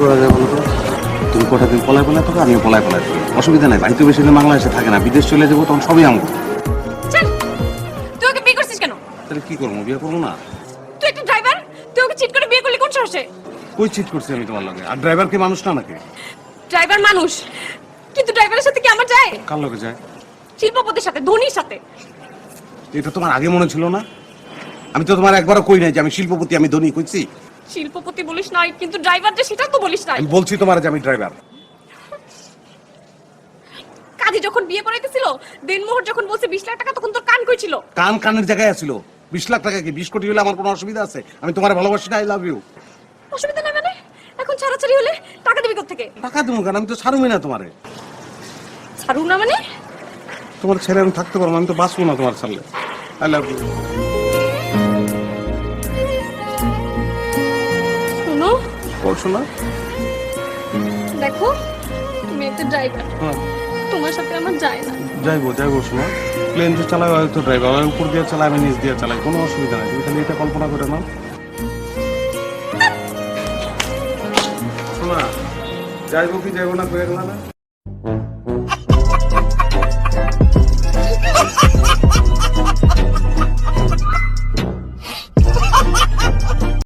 করা যায় বলো তো? তুমি কটা দিন পলায় পলায় থাকো আমিও পলায় পলায় থাকি। অসুবিধা নাই বাড়িতে বেশি দিন বাংলাদেশে থাকে না বিদেশ চলে যাব তখন সবই আমগো চল তুই ওকে বিয়ে করছিস কেন? তাহলে কি করব বিয়ে করব না? তুই একটা ড্রাইভার তুই ওকে চিট করে বিয়ে করলি কোন সাহসে? কই চিট করছি আমি তোমার লগে? আর ড্রাইভার কি মানুষ না নাকি? ড্রাইভার মানুষ। কিন্তু ড্রাইভারের সাথে কি আমার যায়? কার লগে যায়? শিল্পপতির সাথে ধোনির সাথে। এটা তোমার আগে মনে ছিল না? আমি তো তোমার একবারও কই নাই যে আমি শিল্পপতি আমি ধনী কইছি? শিল্পপতি বলিস নাই কিন্তু ড্রাইভার যে সেটা তো বলিস নাই। আমি বলছি তোমার যে আমি ড্রাইভার কাজী যখন বিয়ে করাইতেছিল দিনমোহর যখন বলছে বিশ লাখ টাকা তখন তোর কান কইছিল কান কানের জায়গায় আছিল। বিশ লাখ টাকা কি? বিশ কোটি হলে আমার কোনো অসুবিধা আছে? আমি তোমার ভালোবাসি না আই লাভ ইউ অসুবিধা নাই মানে? এখন ছাড়াছাড়ি হলে টাকা দিবি থেকে টাকা দেবো কেন? আমি তো ছাড়ুমি না তোমারে। ছাড়ু না মানে? তোমার ছেলে আমি থাকতে পারব আমি তো বাঁচবো না তোমার ছাড়লে। আই লাভ ইউ শোনা দেখো তুমি একটা ড্রাইভার হ্যাঁ। তোমার সাথে আমার যায় না। যাইবো যাইবো শোনা। প্লেন তো চালায় হয়তো ড্রাইভার আমি উপর দিয়ে চালাই আমি নিচ দিয়ে চালাই। কোনো অসুবিধা নাই। তুমি খালি এটা কল্পনা করে নাও। শোনা যাইবো কি যাইবো না করে না।